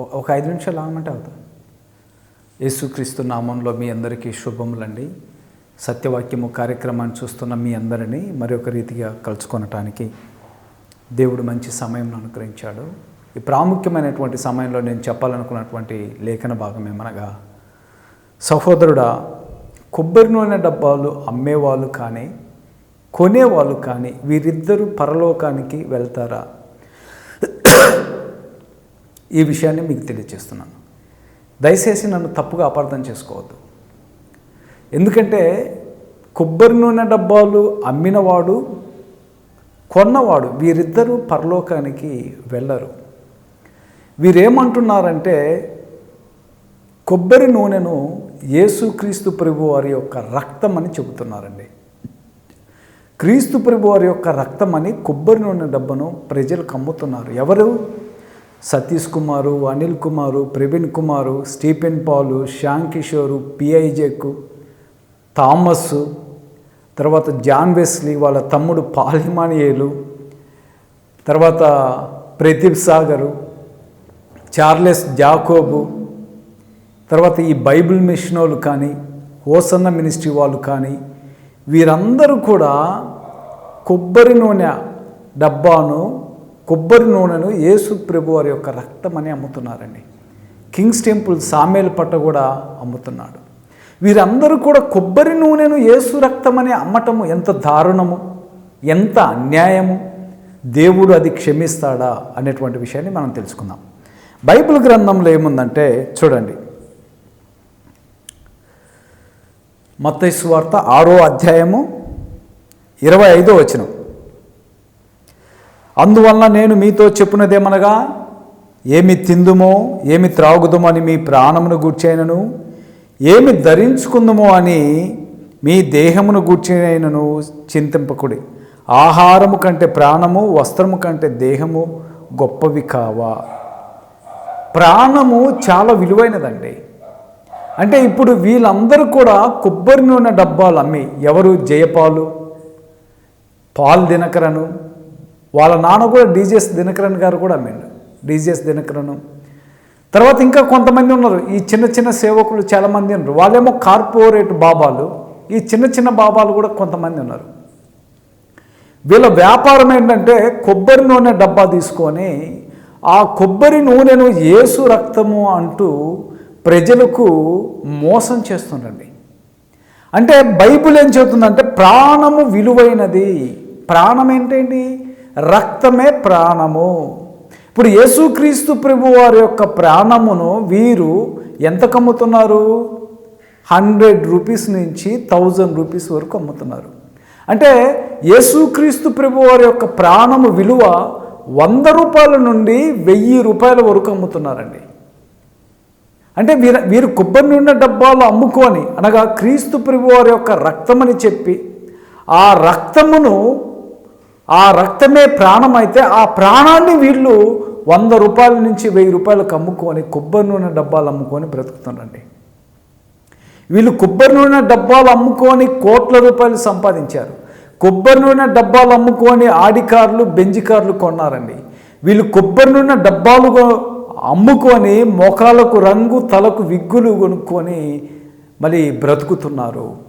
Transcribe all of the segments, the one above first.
ఒక ఐదు నిమిషాలు ఆగమంటే అవుతుంది. యేసుక్రీస్తు నామంలో మీ అందరికీ శుభములండి. సత్యవాక్యము కార్యక్రమాన్ని చూస్తున్న మీ అందరినీ మరి ఒక రీతిగా కలుసుకొనటానికి దేవుడు మంచి సమయం అనుగ్రహించాడు. ఈ ప్రాముఖ్యమైనటువంటి సమయంలో నేను చెప్పాలనుకున్నటువంటి లేఖన భాగం ఏమనగా సహోదరుడా కొబ్బరి నూనె డబ్బాలు అమ్మేవాళ్ళు కానీ కొనేవాళ్ళు కానీ వీరిద్దరూ పరలోకానికి వెళ్తారా? ఈ విషయాన్ని మీకు తెలియజేస్తున్నాను దయచేసి నన్ను తప్పుగా అపార్థం చేసుకోవద్దు. ఎందుకంటే కొబ్బరి నూనె డబ్బాలు అమ్మినవాడు కొన్నవాడు వీరిద్దరూ పరలోకానికి వెళ్ళరు. వీరేమంటున్నారంటే కొబ్బరి నూనెను యేసుక్రీస్తు ప్రభు వారి యొక్క రక్తం అని చెబుతున్నారండి. క్రీస్తు ప్రభు వారి యొక్క రక్తం అని కొబ్బరి నూనె డబ్బను ప్రజలు అమ్ముతున్నారు. ఎవరు? Satish Kumar Anil Kumar Praveen Kumar Stephen Paul Shyam Kishore P Isaac Thomas తర్వాత జాన్ వెస్లీ వాళ్ళ తమ్ముడు పాలిమానియేలు తర్వాత ప్రదీప్ సాగరు చార్లెస్ జాకోబు తర్వాత ఈ బైబిల్ మిషన్ వాళ్ళు కానీ హోసన్న మినిస్ట్రీ వాళ్ళు కానీ వీరందరూ కూడా కొబ్బరి నూనె డబ్బాను కొబ్బరి నూనెను యేసు ప్రభు వారి యొక్క రక్తం అని అమ్ముతున్నారండి. కింగ్స్ టెంపుల్ సామేల్ పట్ట కూడా అమ్ముతున్నాడు. వీరందరూ కూడా కొబ్బరి నూనెను యేసు రక్తం అని అమ్మటము ఎంత దారుణము ఎంత అన్యాయము దేవుడు అది క్షమిస్తాడా అనేటువంటి విషయాన్ని మనం తెలుసుకుందాం. బైబిల్ గ్రంథంలో ఏముందంటే చూడండి. మత్తైసు వార్త ఆరో అధ్యాయము ఇరవై ఐదో వచనం. అందువలన నేను మీతో చెప్పున్నదేమనగా ఏమి తిందుమో ఏమి త్రాగుదుమో అని మీ ప్రాణమును గూర్చైనను ఏమి ధరించుకుందుమో అని మీ దేహమును గూర్చినైనను చింతింపకుడి. ఆహారము కంటే ప్రాణము వస్త్రము కంటే దేహము గొప్పవి కావా? ప్రాణము చాలా విలువైనదండి. అంటే ఇప్పుడు వీళ్ళందరూ కూడా కొబ్బరి నూనె డబ్బాలు అమ్మి ఎవరు జయపాలు? పాల్ దినకరను వాళ్ళ నాన్న కూడా డీజేఎస్ దినకరన్ గారు కూడా అమ్మిండు డీజేఎస్ దినకరను. తర్వాత ఇంకా కొంతమంది ఉన్నారు. ఈ చిన్న చిన్న సేవకులు చాలామంది ఉన్నారు. వాళ్ళేమో కార్పొరేట్ బాబాలు. ఈ చిన్న చిన్న బాబాలు కూడా కొంతమంది ఉన్నారు. వీళ్ళ వ్యాపారం ఏంటంటే కొబ్బరి నూనె డబ్బా తీసుకొని ఆ కొబ్బరి నూనెను ఏసు రక్తము అంటూ ప్రజలకు మోసం చేస్తుండండి. అంటే బైబుల్ ఏం చెబుతుందంటే ప్రాణము విలువైనది. ప్రాణం ఏంటండి? రక్తమే ప్రాణము. ఇప్పుడు యేసుక్రీస్తు ప్రభు వారి యొక్క ప్రాణమును వీరు ఎంత కమ్ముతున్నారు? హండ్రెడ్ రూపీస్ నుంచి థౌజండ్ రూపీస్ వరకు అమ్ముతున్నారు. అంటే యేసుక్రీస్తు ప్రభు వారి యొక్క ప్రాణము విలువ వంద రూపాయల నుండి వెయ్యి రూపాయల వరకు అమ్ముతున్నారండి. అంటే వీరు వీరు కొబ్బరి నుండి డబ్బాలు అమ్ముకొని అనగా క్రీస్తు ప్రభు వారి యొక్క రక్తమని చెప్పి ఆ రక్తమును ఆ రక్తమే ప్రాణం అయితే ఆ ప్రాణాన్ని వీళ్ళు వంద రూపాయల నుంచి వెయ్యి రూపాయలకు అమ్ముకొని కొబ్బరి నూనె డబ్బాలు అమ్ముకొని బ్రతుకుతున్నారండి. వీళ్ళు కొబ్బరి నూనె డబ్బాలు అమ్ముకొని కోట్ల రూపాయలు సంపాదించారు. కొబ్బరి నూనె డబ్బాలు అమ్ముకొని ఆడి కార్లు బెంజి కార్లు కొన్నారండి. వీళ్ళు కొబ్బరి నూనె డబ్బాలు కొ- అమ్ముకొని మోకాలకు రంగు తలకు విగ్గులు కొనుక్కొని మళ్ళీ బ్రతుకుతున్నారు.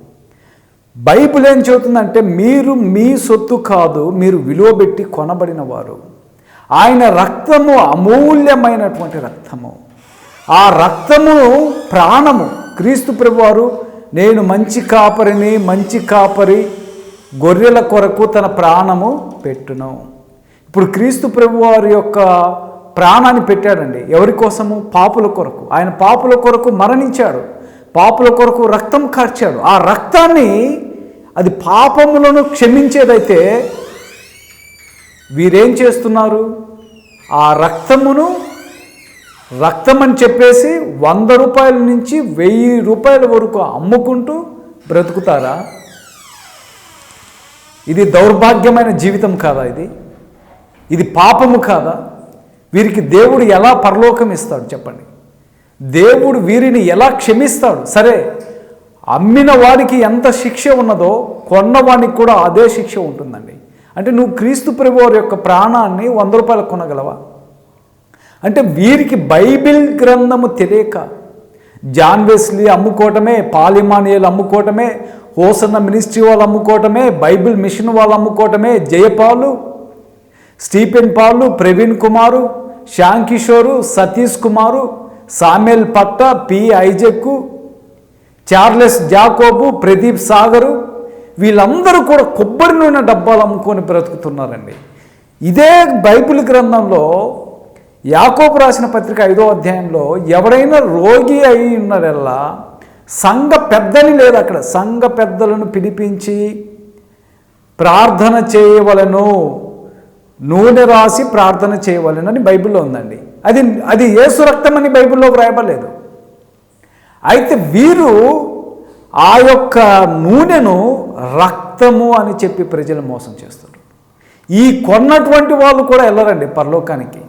బైబిల్ ఏం చెబుతుందంటే మీరు మీ సొత్తు కాదు మీరు విలువ పెట్టి కొనబడిన వారు ఆయన రక్తము అమూల్యమైనటువంటి రక్తము. ఆ రక్తము ప్రాణము. క్రీస్తు ప్రభువారు నేను మంచి కాపరిని మంచి కాపరి గొర్రెల కొరకు తన ప్రాణము పెట్టును. ఇప్పుడు క్రీస్తు ప్రభువారి యొక్క ప్రాణాన్ని పెట్టాడండి. ఎవరి కోసము? పాపుల కొరకు. ఆయన పాపుల కొరకు మరణించాడు. పాపుల కొరకు రక్తం కార్చాడు. ఆ రక్తాన్ని అది పాపములను క్షమించేదైతే వీరేం చేస్తున్నారు? ఆ రక్తమును రక్తం అని చెప్పేసి వంద రూపాయల నుంచి వెయ్యి రూపాయల వరకు అమ్ముకుంటూ బ్రతుకుతారా? ఇది దౌర్భాగ్యమైన జీవితం కాదా ఇది? ఇది పాపము కాదా? వీరికి దేవుడు ఎలా పరలోకం ఇస్తాడు చెప్పండి. దేవుడు వీరిని ఎలా క్షమిస్తాడు? సరే అమ్మిన వాడికి ఎంత శిక్ష ఉన్నదో కొన్నవాడికి కూడా అదే శిక్ష ఉంటుందండి. అంటే నువ్వు క్రీస్తు ప్రభువారి యొక్క ప్రాణాన్ని వంద రూపాయలు కొనగలవా? అంటే వీరికి బైబిల్ గ్రంథము తెలియక జాన్ వెస్లీ అమ్ముకోవటమే పాలిమానియలు అమ్ముకోవటమే హోసన్న మినిస్ట్రీ వాళ్ళు అమ్ముకోవటమే బైబిల్ మిషన్ వాళ్ళు అమ్ముకోవటమే జయపాలు స్టీఫెన్ పాలు ప్రవీణ్ కుమారు Shyam Kishore Satish Kumar Samuel Patta P. Isaac Charles Jacob Pradeep Sagar వీళ్ళందరూ కూడా కొబ్బరి నూనె డబ్బాలు అమ్ముకొని బ్రతుకుతున్నారండి. ఇదే బైబిల్ గ్రంథంలో యాకోబు రాసిన పత్రిక ఐదో అధ్యాయంలో ఎవరైనా రోగి అయి ఉన్నారల్లా సంఘ పెద్దని లేదు అక్కడ. సంఘ పెద్దలను పిలిపించి ప్రార్థన చేయవలను. నూనె రాసి ప్రార్థన చేయవలను అని బైబిల్లో ఉందండి. అది అది ఏసు రక్తం అని బైబిల్లో వ్రాయబడలేదు. అయితే వీరు ఆ యొక్క నూనెను రక్తము అని చెప్పి ప్రజలు మోసం చేస్తారు. ఈ కొన్నటువంటి వాళ్ళు కూడా వెళ్ళరండి పరలోకానికి.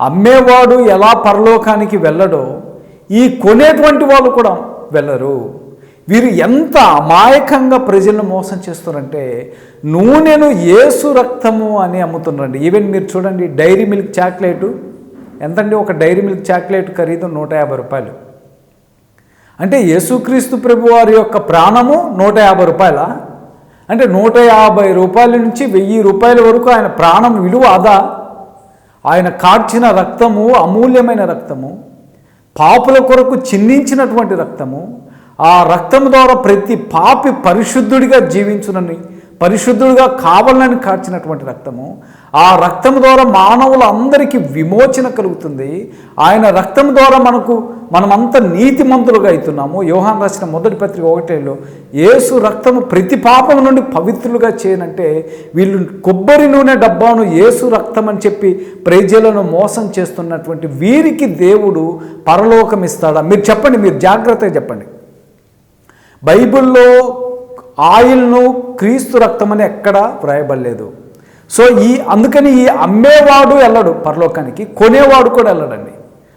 అమ్మేవాడు ఎలా పరలోకానికి వెళ్ళడో ఈ కొనేటువంటి వాళ్ళు కూడా వెళ్ళరు. వీరు ఎంత అమాయకంగా ప్రజలను మోసం చేస్తున్నారంటే నూనెను ఏసు రక్తము అని అమ్ముతున్నారండి. ఈవెన్ మీరు చూడండి డైరీ మిల్క్ చాక్లెటు ఎంతండి? ఒక డైరీ మిల్క్ చాక్లెట్ ఖరీదు నూట యాభై రూపాయలు. అంటే యేసుక్రీస్తు ప్రభు వారి యొక్క ప్రాణము నూట యాభై రూపాయల? అంటే నూట యాభై రూపాయల నుంచి వెయ్యి రూపాయల వరకు ఆయన ప్రాణం విలువ అదా? ఆయన కార్చిన రక్తము అమూల్యమైన రక్తము పాపుల కొరకు చిందించినటువంటి రక్తము ఆ రక్తము ద్వారా ప్రతి పాపి పరిశుద్ధుడిగా జీవించునని పరిశుద్ధుడుగా కావాలని కార్చినటువంటి రక్తము ఆ రక్తం ద్వారా మానవులందరికీ విమోచన కలుగుతుంది. ఆయన రక్తం ద్వారా మనకు మనమంతా నీతిమంతులుగా అవుతున్నాము. యోహాన్ రాసిన మొదటి పత్రిక ఒకటేలో యేసు రక్తము ప్రతి పాపం నుండి పవిత్రులుగా చేయనంటే వీళ్ళు కొబ్బరి నూనె డబ్బాను యేసు రక్తం అని చెప్పి ప్రజలను మోసం చేస్తున్నటువంటి వీరికి దేవుడు పరలోకం ఇస్తాడా? మీరు చెప్పండి మీరు జాగ్రత్తగా చెప్పండి. బైబిల్లో ఆయిల్ను క్రీస్తు రక్తమని ఎక్కడా వ్రాయబడలేదు. సో ఈ అందుకని ఈ అమ్మేవాడు వెళ్ళడు పరలోకానికి కొనేవాడు కూడా వెళ్ళడండి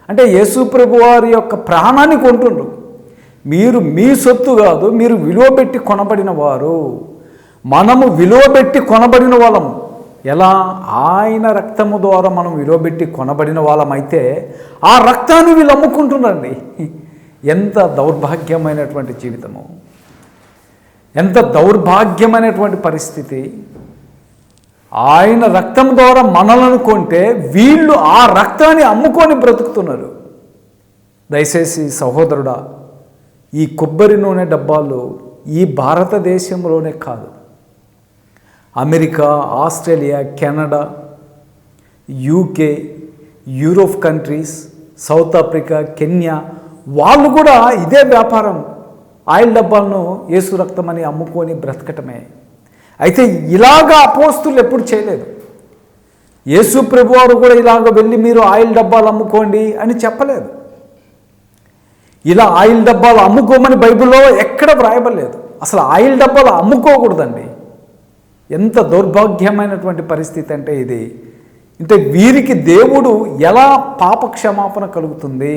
అంటే యేసు ప్రభు వారి యొక్క ప్రాణాన్ని కొంటుండ్రు. మీరు మీ సొత్తు కాదు మీరు విలువ పెట్టి కొనబడిన వారు. మనము విలువ పెట్టి కొనబడిన వాళ్ళము ఎలా? ఆయన రక్తము ద్వారా మనం విలువ పెట్టి కొనబడిన వాళ్ళమైతే ఆ రక్తాన్ని వీళ్ళు అమ్ముకుంటున్నారండి. ఎంత దౌర్భాగ్యమైనటువంటి జీవితము. ఎంత దౌర్భాగ్యమైనటువంటి పరిస్థితి. ఆయన రక్తం ద్వారా మనలను కొంటే వీళ్ళు ఆ రక్తాన్ని అమ్ముకొని బ్రతుకుతున్నారు. దయచేసి సహోదరుడా ఈ కొబ్బరి నూనె డబ్బాలు ఈ భారతదేశంలోనే కాదు. America Australia Canada UK Europe countries South Africa Kenya వాళ్ళు కూడా ఇదే వ్యాపారం ఆయిల్ డబ్బాలను ఏసు రక్తం అని అమ్ముకొని బ్రతకటమే. అయితే ఇలాగా అపోస్తులు ఎప్పుడు చేయలేదు. యేసు ప్రభువారు కూడా ఇలాగ వెళ్ళి మీరు ఆయిల్ డబ్బాలు అమ్ముకోండి అని చెప్పలేదు. ఇలా ఆయిల్ డబ్బాలు అమ్ముకోమని బైబిల్లో ఎక్కడ వ్రాయబడలేదు. అసలు ఆయిల్ డబ్బాలు అమ్ముకోకూడదండి. ఎంత దౌర్భాగ్యమైనటువంటి పరిస్థితి అంటే ఇది. అంటే వీరికి దేవుడు ఎలా పాప క్షమాపణ కలుగుతుంది?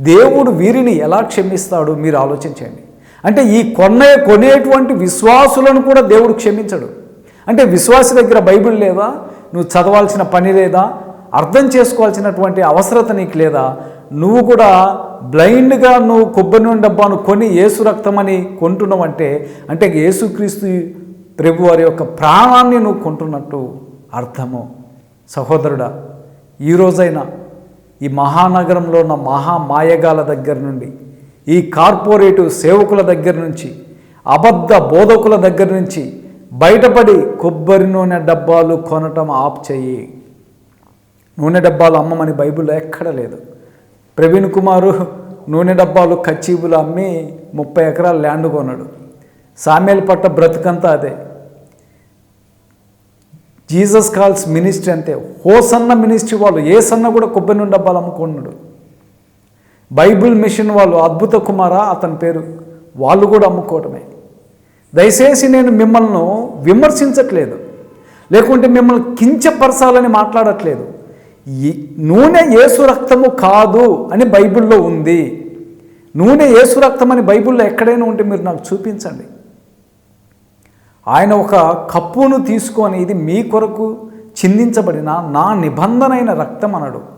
దేవుడు వీరిని ఎలా క్షమిస్తాడు? మీరు ఆలోచించండి. అంటే ఈ కొన్న కొనేటువంటి విశ్వాసులను కూడా దేవుడు క్షమించడు. అంటే విశ్వాస దగ్గర బైబిల్ లేదా? నువ్వు చదవాల్సిన పని లేదా? అర్థం చేసుకోవాల్సినటువంటి అవసరత నీకు లేదా? నువ్వు కూడా బ్లైండ్గా నువ్వు కొబ్బరి నూనె డబ్బాను కొని ఏసు రక్తమని కొంటున్నావు అంటే అంటే యేసుక్రీస్తు ప్రభు వారి యొక్క ప్రాణాన్ని నువ్వు కొంటున్నట్టు అర్థము. సహోదరుడా ఈ రోజైనా ఈ మహానగరంలో ఉన్న మహామాయగాల దగ్గర నుండి ఈ కార్పొరేటు సేవకుల దగ్గర నుంచి అబద్ధ బోధకుల దగ్గర నుంచి బయటపడి కొబ్బరి నూనె డబ్బాలు కొనటం ఆప్ చెయ్యి. నూనె డబ్బాలు అమ్మమని బైబిల్లో ఎక్కడ లేదు. ప్రవీణ్ కుమారు నూనె డబ్బాలు కచ్చీబులు అమ్మి ముప్పై ఎకరాల ల్యాండ్ కొన్నాడు. సామేలు పట్ట బ్రతుకంతా అదే. జీసస్ కాల్స్ మినిస్ట్రీ అంతే హోసన్న మినిస్ట్రీ వాళ్ళు ఏ సన్న కూడా కొబ్బరి నూనె డబ్బాలు అమ్ముకున్నాడు. బైబిల్ మిషన్ వాళ్ళు అద్భుత కుమార అతని పేరు వాళ్ళు కూడా అమ్ముకోవటమే. దయచేసి నేను మిమ్మల్ని విమర్శించట్లేదు. లేకుంటే మిమ్మల్ని కించపరచాలని మాట్లాడట్లేదు. నూనె ఏసు రక్తము కాదు అని బైబిల్లో ఉంది. నూనె ఏసు రక్తం అని బైబిల్లో ఎక్కడైనా ఉంటే మీరు నాకు చూపించండి. ఆయన ఒక కప్పును తీసుకొని ఇది మీ కొరకు చిందించబడిన నా నిబంధనైన రక్తం అనడు.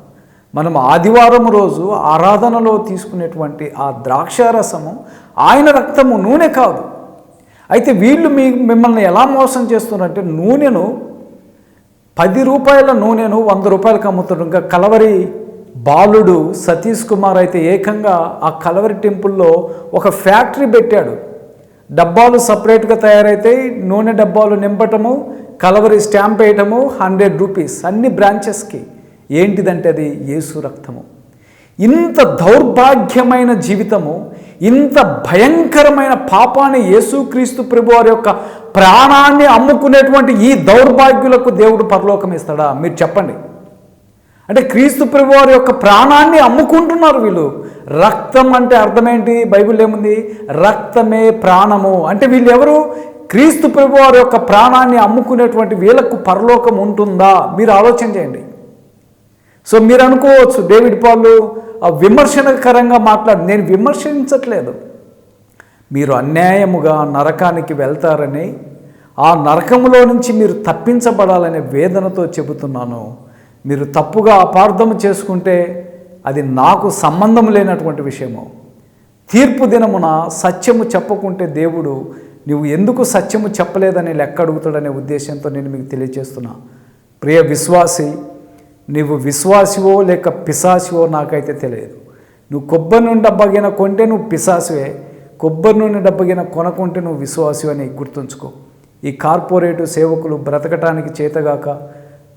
మనం ఆదివారం రోజు ఆరాధనలో తీసుకునేటువంటి ఆ ద్రాక్షారసము ఆయన రక్తము నూనె కాదు. అయితే వీళ్ళు మీ మిమ్మల్ని ఎలా మోసం చేస్తున్నారంటే నూనెను పది రూపాయల నూనెను వంద రూపాయలకు అమ్ముతున్నారు. ఇంకా కలవరి బాలుడు సతీష్ కుమార్ అయితే ఏకంగా ఆ కలవరి టెంపుల్లో ఒక ఫ్యాక్టరీ పెట్టాడు. డబ్బాలు సపరేట్గా తయారైతే నూనె డబ్బాలు నింపటము కలవరి స్టాంప్ వేయటము హండ్రెడ్ రూపీస్ అన్ని బ్రాంచెస్కి. ఏంటిదంటే అది యేసు రక్తము. ఇంత దౌర్భాగ్యమైన జీవితము ఇంత భయంకరమైన పాపాన్ని యేసుక్రీస్తు ప్రభు వారి యొక్క ప్రాణాన్ని అమ్ముకునేటువంటి ఈ దౌర్భాగ్యులకు దేవుడు పరలోకం ఇస్తాడా? మీరు చెప్పండి. అంటే క్రీస్తు ప్రభు వారి యొక్క ప్రాణాన్ని అమ్ముకుంటున్నారు వీళ్ళు. రక్తం అంటే అర్థమేంటి? బైబిల్ ఏముంది? రక్తమే ప్రాణము. అంటే వీళ్ళు ఎవరు క్రీస్తు ప్రభు వారి యొక్క ప్రాణాన్ని అమ్ముకునేటువంటి వీళ్ళకు పరలోకం ఉంటుందా? మీరు ఆలోచన చేయండి. సో మీరు అనుకోవచ్చు డేవిడ్ పాలు ఆ విమర్శనకరంగా మాట్లాడు నేను విమర్శించట్లేదు. మీరు అన్యాయముగా నరకానికి వెళ్తారని ఆ నరకములో నుంచి మీరు తప్పించబడాలనే వేదనతో చెబుతున్నాను. మీరు తప్పుగా అపార్థం చేసుకుంటే అది నాకు సంబంధం లేనటువంటి విషయము. తీర్పు దినమున సత్యము చెప్పకుంటే దేవుడు నువ్వు ఎందుకు సత్యము చెప్పలేదని లెక్క అడుగుతాడనే ఉద్దేశంతో నేను మీకు తెలియజేస్తున్నా. ప్రియ విశ్వాసి నువ్వు విశ్వాసివో లేక పిశాసివో నాకైతే తెలియదు. నువ్వు కొబ్బరి నూనె డబ్బగిన కొంటే నువ్వు పిశాసివే కొబ్బరి నూనె డబ్బగిన కొనకుంటే నువ్వు విశ్వాసివి అని గుర్తుంచుకో. ఈ కార్పొరేటు సేవకులు బ్రతకటానికి చేతగాక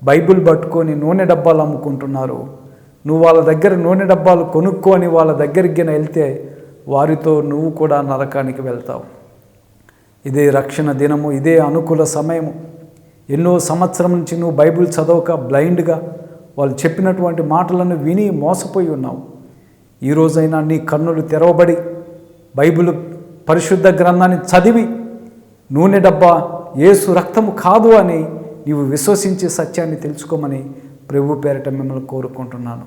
బైబిల్ పట్టుకొని నూనె డబ్బాలు అమ్ముకుంటున్నారు. నువ్వు వాళ్ళ దగ్గర నూనె డబ్బాలు కొనుక్కొని వాళ్ళ దగ్గరికి వెళ్తే వారితో నువ్వు కూడా నరకానికి వెళ్తావు. ఇదే రక్షణ దినము ఇదే అనుకూల సమయము. ఎన్నో సంవత్సరం నుంచి నువ్వు బైబిల్ చదవక బ్లైండ్గా వాళ్ళు చెప్పినటువంటి మాటలను విని మోసపోయి ఉన్నావు. ఈరోజైనా నీ కన్నులు తెరవబడి బైబిల్ పరిశుద్ధ గ్రంథాన్ని చదివి నూనె డబ్బా ఏసు రక్తము కాదు అని నీవు విశ్వసించే సత్యాన్ని తెలుసుకోమని ప్రభు పేరట మిమ్మల్ని కోరుకుంటున్నాను.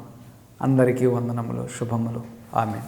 అందరికీ వందనములు శుభములు. ఆమె